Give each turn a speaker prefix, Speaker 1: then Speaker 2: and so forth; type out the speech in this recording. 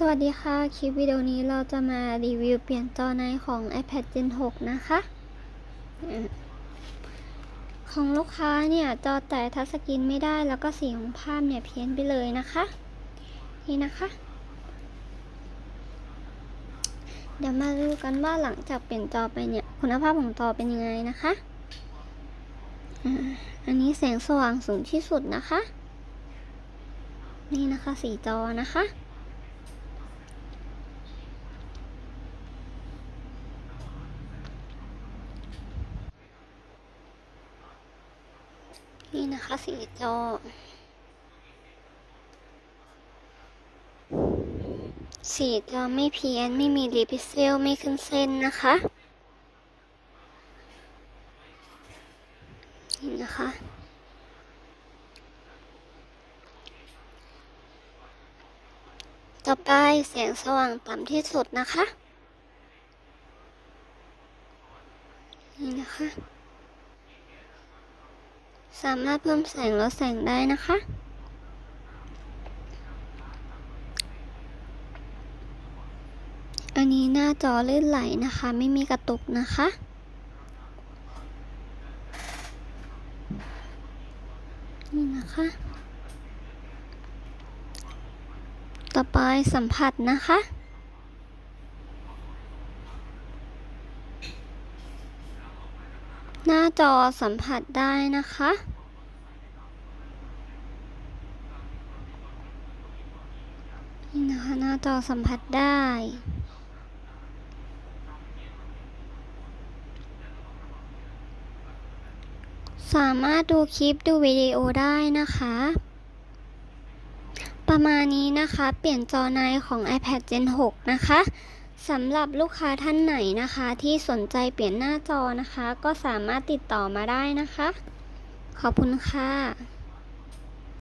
Speaker 1: สวัสดีค่ะ คลิปวิดีโอนี้เราจะมารีวิวเปลี่ยนจอในของ iPad Gen 6 นะคะ ของลูกค้าเนี่ย จอแตะทัชสกรีนไม่ได้แล้วก็สีของภาพเนี่ยเพี้ยนไปเลยนะคะ นี่นะคะ เดี๋ยวมาดูกันว่าหลังจากเปลี่ยนจอไปเนี่ย คุณภาพของจอเป็นยังไงนะคะ อันนี้แสงสว่างสูงที่สุดนะคะ นี่นะคะสีจอนะคะ นี่นะคะสีจอ สีจอไม่เพี้ยน ไม่มีรีพิเซลไม่ขึ้นเส้นนะคะ นี่นะคะต่อไปแสงสว่างต่ำที่สุดนะคะ นี่นะคะ สามารถเพิ่มแสงลดแสงได้นะคะ อันนี้หน้าจอลื่นไหลนะคะ ไม่มีกระตุกนะคะนี่นะคะ ต่อไปสัมผัสนะคะ หน้าจอสัมผัสได้นะคะ นี่นะคะ หน้าจอสัมผัสได้สามารถดูคลิปดูวิดีโอได้นะคะ ประมาณนี้นะคะ เปลี่ยนจอในของ iPad Gen 6 นะคะ สำหรับลูกค้าท่านไหนนะคะ ที่สนใจเปลี่ยนหน้าจอนะคะ ก็สามารถติดต่อมาได้นะคะ ขอบคุณค่ะ